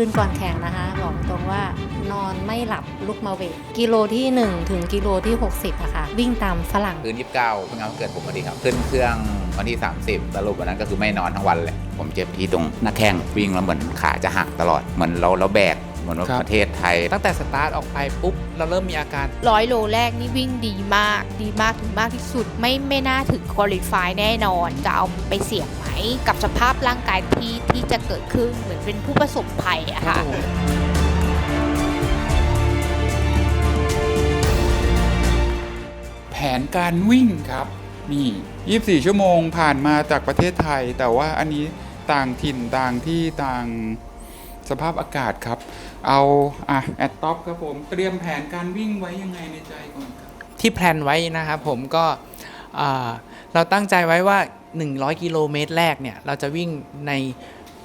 คืนก่อนแข่งนะคะบอกตรงว่านอนไม่หลับลุกมาเวทกิโลที่ 1 ถึงกิโลที่ 60อะค่ะ วิ่งตามฝรั่งคืน29เพิ่งเอาเกิดผมพอดีครับ ขึ้นเครื่องวันที่ 30สรุปวันนั้นก็คือไม่นอนทั้งวันเลย ผมเจ็บที่ตรงหน้าแข้งวิ่งแล้วเหมือนขาจะหักตลอดเหมือนเราเราแบก มือนว่าครับประเทศไทย ตั้งแต่สตาร์ทออกไปปุ๊บ เราเริ่มมีอาการ ร้อยโลแรกนี่วิ่งดีมาก ดีมากถึงมากที่สุด ไม่ไม่น่าถึงคุริฟายแน่นอน จะเอาไปเสี่ยงไหม กับสภาพร่างกายที่ที่จะเกิดขึ้นเหมือนเป็นผู้ประสบภัยอะค่ะ แผนการวิ่งครับ นี่ 24 ชั่วโมงผ่านมาจากประเทศไทย แต่ว่าอันนี้ต่างถิ่นต่างที่ต่างสภาพอากาศครับ เอาอะแอดท็อปครับผมเตรียมแผนการวิ่งไว้ยังไงในใจก่อนครับที่แพลนไว้นะครับผมก็อ่าเราตั้งใจไว้ว่า 100 กิโลเมตรแรกเนี่ย เราจะวิ่งใน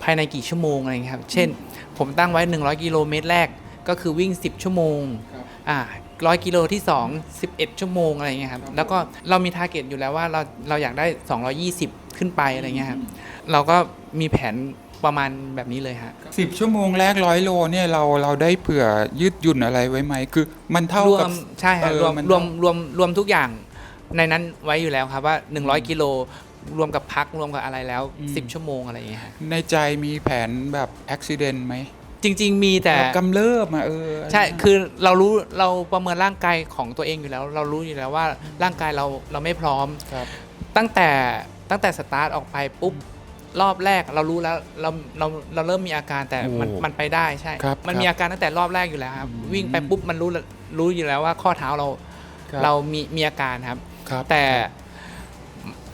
ภายในกี่ชั่วโมงอะไรเงี้ยครับ เช่น ผมตั้งไว้ 100 กิโลเมตรแรกก็คือวิ่ง 10 ชั่วโมงครับอ่าร้อยกิโลที่ 2 11 ชั่วโมงอะไรเงี้ยครับครับ แล้วก็เรามีทาร์เก็ตอยู่แล้วว่าเราเราอยากได้ 220 ขึ้นไปอะไรเงี้ยครับ เราก็มีแผน ประมาณแบบนี้เลยฮะ สิบชั่วโมงแรกร้อยโลเนี่ยเราเราได้เผื่อยืดหยุ่นอะไรไว้ไหมคือ มันเท่ารวกับมใช่ครับเออรวมมันรวมรวมรวมทุกอย่างในนั้นไว้อยู่แล้วครับว่า 100 กิโลรวมกับพักรวมกับอะไรแล้ว 10 ชั่วโมงอะไรอย่างเงี้ยฮะในใจมีแผนแบบอุบิเหตุไหมจริง ๆ มีแต่ แบบกำเริบมาเออใช่ คือเรารู้เราประเมินร่างกายของตัวเองอยู่แล้ว เรารู้อยู่แล้วว่าร่างกายเราเราไม่พร้อม ครับ ตั้งแต่ตั้งแต่สตาร์ทออกไปปุ๊บ รอบแรกเรารู้แล้วเราเราเราเริ่มมีอาการแต่มันโอ้มันไปได้ใช่ ครับมันครับมีอาการตั้งแต่รอบแรกอยู่แล้วครับ อืมวิ่งไปปุ๊บมันรู้รู้อยู่แล้วว่าข้อเท้าเราครับ เรามีมีอาการครับ ครับ แต่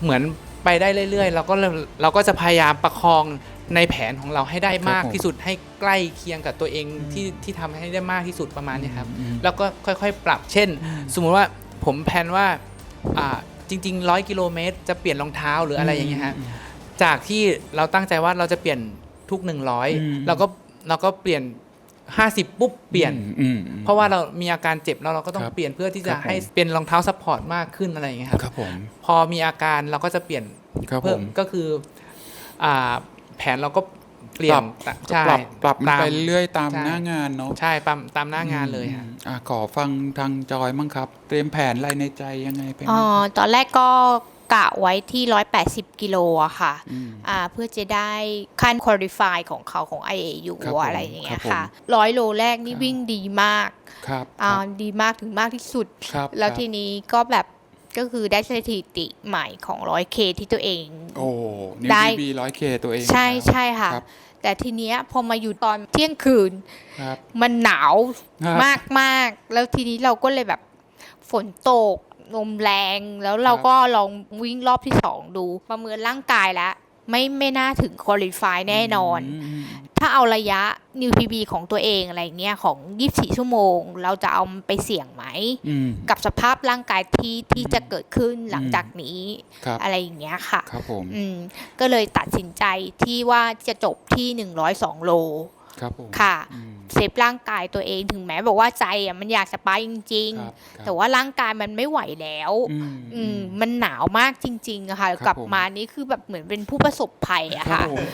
เหมือนไปได้เรื่อยๆ เราก็เริ่มเราก็จะพยายามประคองในแผนของเราให้ได้มากที่สุดให้ใกล้เคียงกับตัวเองที่ที่ทำให้ได้มากที่สุดประมาณเนี้ยครับ อืม แล้วก็ค่อยๆ ปรับ เช่น สมมุติว่าผมแพลนว่าอ่าจริงๆร้อยกิโลเมตรจะเปลี่ยนรองเท้าหรืออะไรอย่างเงี้ยฮะ จากที่เราตั้งใจว่าเราจะเปลี่ยนทุกอืม100เราก็เราก็เปลี่ยน50ปุ๊บเปลี่ยนอืม เพราะว่าเรามีอาการเจ็บแล้วเราก็ต้องครับเปลี่ยนเพื่อที่คจะรับผม ให้เป็นรองเท้าซัพพอร์ตมากขึ้นอะไรอย่างเงี้ยครับ ครับผมพอมีอาการเราก็จะเปลี่ยนครับผเพิ่มมก็คืออ่าแผนเราก็เปลี่ยปรันบใช่ปรับปรับมันตาม ไปเรื่อยตามใช่ หน้างานเนาะใช่ตามตามหน้างานเลยฮะ อืมอะขอฟังทางจอยมั่งครับ เตรียมแผนอะไรในใจยังไงไปอ๋มั่องตอนแรกก็ กะไว้ที่ 180 กิโลอะค่ะมอ่าเพื่อจะได้ขั้นคุริฟายของเขาของ IAU ครับผมอะไรอย่างเงี้คยรับผมค่ะร้อยโลแรกนี่ครับวิ่งดีมากครับอ่าครับดีมากถึงมากที่สุดครับแล้วครับทีนี้ก็แบบก็คือได้สถิติใหม่ของ 100K ที่ตัวเอง โอ้นิวได้บีร้อยเคตัวเอง ใช่แล้วใช่ค่ะครับแต่ทีเนี้ยพอมาอยู่ตอนเที่ยงคืนครับมันหนาวครับมากมากๆแล้วทีนี้เราก็เลยแบบฝนตก ลมแรง แล้วเราครับก็ลองวิ่งรอบที่สองดูประเมินร่างกายแล้ว ไม่ไม่น่าถึงคุริฟายแน่นอนมถ้าเอาระยะนิวพีบีของตัวเองอะไรเงี้ยของ 24 ชั่วโมง เราจะเอาไปเสี่ยงไหมอืมกับสภาพร่างกายที่ที่จะเกิดขึ้นหลังจากนี้ครับอะไรอย่างเงี้ยค่ะครับผมอืมก็เลยตัดสินใจที่ว่าจะจบที่ 102 โลครับผมค่ะอืม เซฟร่างกายตัวเองถึงแม้บอกว่าใจอะมันอยากจะไปจริงครับครับๆแต่ว่าร่างกายมันไม่ไหวแล้ว อืมอืมมันหนาวมากจริง ๆอะค่ะครับกลับผมมานี่คือแบบเหมือนเป็นผู้ประสบภัยอะครับค่ะผม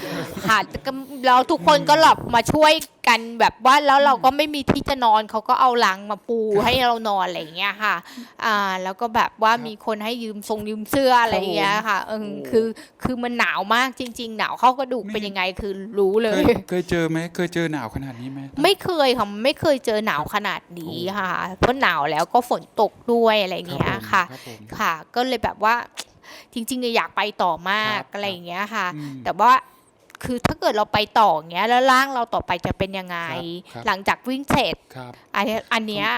ค่ะแต่ก็แล้วทุกคนก็หลับมาช่วยกันแบบว่าแล้วเราก็ไม่มีที่จะนอนเขาก็เอาลังมาปูให้เรานอนอะไรอย่างเงี้ยค่ะ อ่า แล้วก็แบบว่าครับมีคนให้ยืมทรงยืมเสื้ออะไรอย่างเงี้ยค่ะเออโอ้คือคือมันหนาวมากจริง ๆ หนาวเข้ากระดูกนี่เป็นยังไงคือรู้เลเคยยเคยเจอไหมเคยเจอหนาวขนาดนี้ไหมไม่เคยค่ะไม่เคยเจอหนาวขนาดนี้ค่ะ เพราะหนาวแล้วก็ฝนตกด้วยอะไรอย่างเงี้ยค่ะรับผมค่ะ ก็เลยแบบว่าจริงๆอยากไปต่อมากครับอะไรอย่างเงี้ยค่ะอืมแต่ว่าคือถ้าเกิดเราไปต่ออย่างเงี้ยแล้วร่างเราต่อไปจะเป็นยังไงครับครับหลังจากวิ่งเสร็จครับอันเนี้ยอันเนี้ย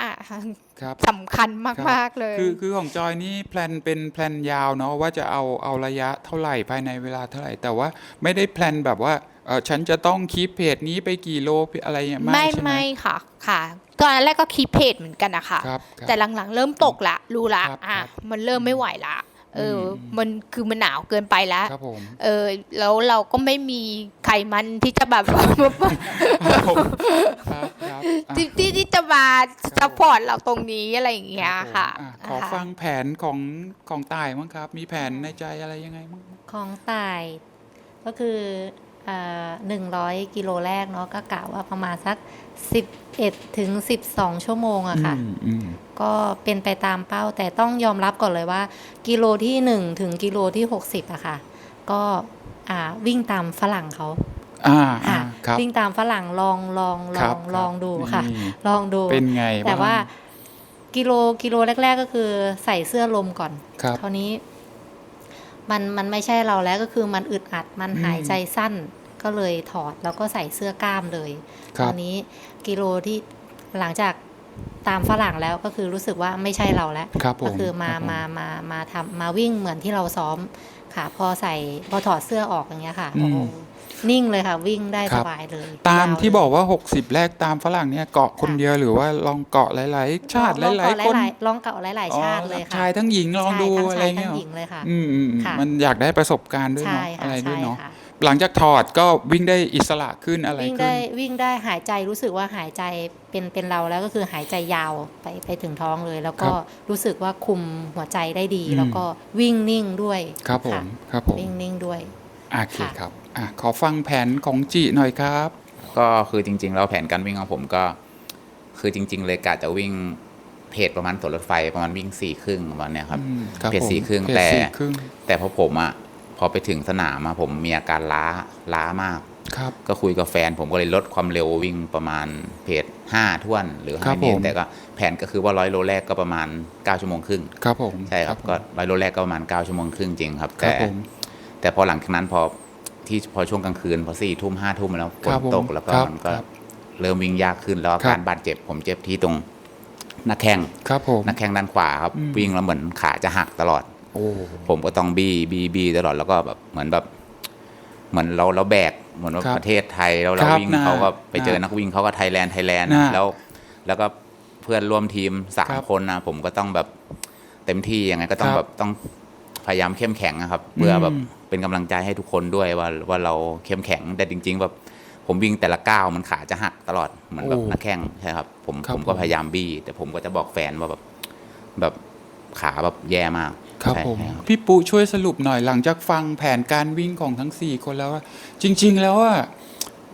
ครับสำคัญมากๆเลย คือคือของจอยนี่แพลนเป็นแพลนยาวเนาะว่าจะเอาเอาระยะเท่าไหร่ภายในเวลาเท่าไหร่ แต่ว่าไม่ได้แพลนแบบว่า เออฉันจะต้องคีปเพจนี้ไปกี่โลอะไรเงี้ยไม่ไม่ใช่ไหมไม่ค่ะค่ะตอนแรกก็คีปเพจเหมือนกันนะคะครับครับแต่หลังๆ เริ่มตกละรู้ละครับอะครับ มันเริ่มไม่ไหวละเอออม มันคือมันหนาวเกินไปแล้วครับผม เออแล้วเราก็ไม่มีไขมันที่จะแบบ ครับผมครับครับอะ ที่ที่ที่จะมาซัพพอร์ตเราตรงนี้อะไรอย่างเงี้ยรับผมค่ะอ่ขอค่ะฟังแผนของของตายมั้งครับ มีแผนในใจอะไรยังไงมั้ง ของต่ายก็คือ หนึ่งร้อยกิโลแรกเนาะก็กะว่าประมาณสัก11ถึง12ชั่วโมงอะค่ะอืมอืมก็เป็นไปตามเป้าแต่ต้องยอมรับก่อนเลยว่า กิโลที่1ถึงกิโลที่60อะค่ะ ก็อ่าวิ่งตามฝรั่งเขาอ่าอ่าค่ะครับวิ่งตามฝรั่งลองลองลครัอบงลองดูค่ะนี่ลองดูเป็นไงแต่ว่าบ้งกิโลกิโลแรก ๆ ก็คือใส่เสื้อลมก่อนครับคราวนี้ มันมันไม่ใช่เราแล้วก็คือมันอึดอัดมันอืมหายใจสั้น ก็เลยถอดแล้วก็ใส่เสื้อกล้ามเลยครับคราวนี้กิโลที่หลังจากตามฝรั่งแล้วก็คือรู้สึกว่าไม่ใช่เราแล้วครับผมก็คือมารับผมามามาทำมาวิ่งเหมือนที่เราซ้อมค่ะ พอใส่พอถอดเสื้อออกอย่างเงี้ยค่ะอืมโอ้โหนิ่งเลยค่ะ วิ่งได้ครัสบบายเลย ตามยวที่เลยบอกว่า 60 แรกตามฝรั่งเนี่ยเกาะคนเดียวหรือว่าลองเกาะหลาย ๆ ชาติหลองลายเกาะๆคนหลายๆลองเกาะหลาย ๆ ชาติเลยอ๋อค่ะชายทั้งหญิงลองดูใช่ทั้งอะไรชายเงี้ทั้ยงหญิงเลยค่ะอืมอืมอืมค่ะมันอยากได้ประสบการณ์ด้วยใช่เนาะค่ะอะไรด้วยใช่เนาะค่ะ หลังจากถอดก็วิ่งได้อิสระขึ้นอะไรวิ่งขึ้ได้น วิ่งได้หายใจรู้สึกว่าหายใจเป็นเป็นเราแล้วก็คือหายใจยาวไปไปถึงท้องเลย แล้วก็ครับรู้สึกว่าคุมหัวใจได้ดี อืม แล้วก็วิ่งนิ่งด้วยครับผมค่ะครับผมวิ่งนิ่งด้วย โอเคค่ะ ครับอะขอฟังแผนของจีหน่อยครับ ก็คือจริง ๆ แล้วแผนการวิ่งของผมก็ คือจริง ๆ เลยกะจะวิ่งเพจประมาณสวนรถไฟประมาณวิ่งสี่ครึ่งประมาณเนี้ยครับ อืมครับเพจผมสี่ครึ่งเพจแต่ สี่ครึ่งแต่พอผมอะ พอไปถึงสนามอะผมมีอาการล้าล้ามาก ครับ ก็คุยกับแฟน ผมก็เลยลดความเร็ววิ่งประมาณเพจห้าท่วน หรือครัห้าบเมตผมรแต่ก็แผนก็คือว่าร้อยโลแรกก็ประมาณ9ชั่วโมงครึ่งครับผมใช่ครับก็ร้อยโลแรกก็ประมาณ9ชั่วโมงครึ่งจริงครับ ครัแต่บผม แต่พอหลังจากนั้นพอที่พอช่วงกลางคืน พอสี่ทุ่มห้าทุ่มแล้วฝคนรับผมตกแล้วก็ครับมันก็ครับเริ่มวิ่งยากขึ้นแล้วอาครัการบบาดเจ็บ ผมเจ็บที่ตรงหน้าแข้ง ครับผม หน้าแข้งด้านขวาครับ อืม วิ่งแล้วเหมือนขาจะหักตลอดโอ้ ผมก็ต้องบี้บี้บี้ตลอดแล้วก็แบบเหมือนแบบ เหมือนเราเราแบกเหมือนว่าครับประเทศไทยแล้วเราครับวิ่งน่าเขาก็ไปน่าเจอนักวิ่งเขาก็ไทยแลนด์ไทยแลนด์น่าแล้ว แล้วก็เพื่อนร่วมทีมสามครับคนนะผมก็ต้องแบบเต็มที่ยังไงก็ต้องครับแบบต้องพยายามเข้มแข็งนะครับเพื่อแบบอืมเป็นกำลังใจให้ทุกคนด้วยว่าว่าเราเข้มแข็งแต่จริง ๆ แบบผมวิ่งแต่ละก้าวมันขาจะหักตลอดเหมือนแบบโอ้หน้าแข้งใช่ครับผมครับผมก็ผมพยายามบี้แต่ผมก็จะบอกแฟนว่าแบบแบบ ขาแบบแย่มากครับใช่ผมใช่ครับ พี่ปุช่วยสรุปหน่อยหลังจากฟังแผนการวิ่งของทั้ง 4 คนแล้วว่าจริง ๆ แล้วว่า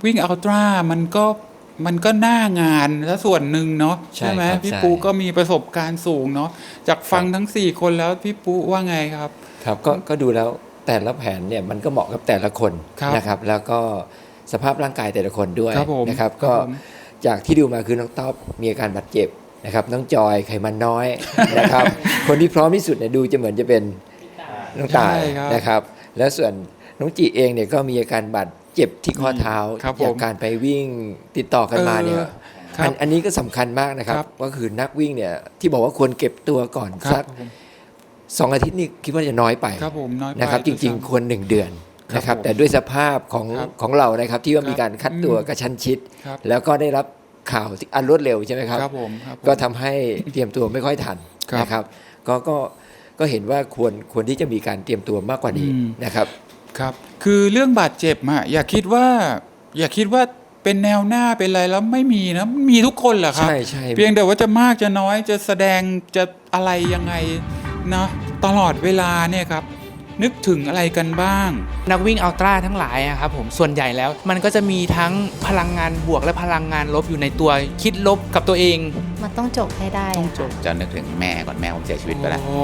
วิ่งอัลตร้ามันก็มันก็หน้างานและส่วนหนึ่งเนาะใช่ใช่ไหมครับพี่ใช่ ปูก็มีประสบการณ์สูงเนาะจากฟังทั้ง 4 คนแล้วพี่ปูว่าไงครับ ครับก็ก็ดูแล้วแต่ละแผนเนี่ยมันก็เหมาะกับแต่ละคนครับนะครับ แล้วก็สภาพร่างกายแต่ละคนด้วยครับผมนะครับคก็รับผมจากที่ดูมาคือน้องต๊อบมีอาการบาดเจ็บ นะครับน้องจอยไขมันน้อยนะครับ คนที่พร้อมที่สุดเนี่ยดูจะเหมือนจะเป็นน้องตายใช่ครับนะครับ แล้วส่วนน้องจีเองเนี่ยก็มีอาการบาดเจ็บที่ข้อเท้าครับผมจากการไปวิ่งติดต่อกันมาเนี่ยเออครับอันอันนี้ก็สำคัญมากนะครับครับ ก็คือนักวิ่งเนี่ยที่บอกว่าควรเก็บตัวก่อนครัสับกผมสองอาทิตย์นี่คิดว่าจะน้อยไปครับผมน้อยไปนะครับจด้วยริงซ้ำๆควรหนึ่งเดือนครับนะครับผมแต่ด้วยสภาพของครับของเรานะครับที่ว่าครับมีการคัดตัวอืมกระชั้นชิดครับแล้วก็ได้รับ ข่าวที่อันรวดเร็วใช่ไหมครับครับผมครับผมก็ทำให้เตรียมตัวไม่ค่อยทันครับนะครับ ก็ก็ก็เห็นว่าควรควรที่จะมีการเตรียมตัวมากกว่านี้อืมนะครับครับ คือเรื่องบาดเจ็บอะอย่าคิดว่า อย่าคิดว่าเป็นแนวหน้าเป็นอะไรแล้วไม่มีนะมีทุกคนแหละครับใช่ใช่เพียงแต่ว่าจะมากจะน้อยจะแสดงจะอะไรยังไงนะตลอดเวลาเนี่ยครับ นึกถึงอะไรกันบ้าง นักวิ่งอัลตร้าทั้งหลายอะครับผมส่วนใหญ่แล้ว มันก็จะมีทั้งพลังงานบวกและพลังงานลบอยู่ในตัวคิดลบกับตัวเอง มันต้องจบให้ได้ต้องจบค่ะจะนึกถึงแม่ก่อนแม่ผมเสียชีวิตไปแล้ว โอ้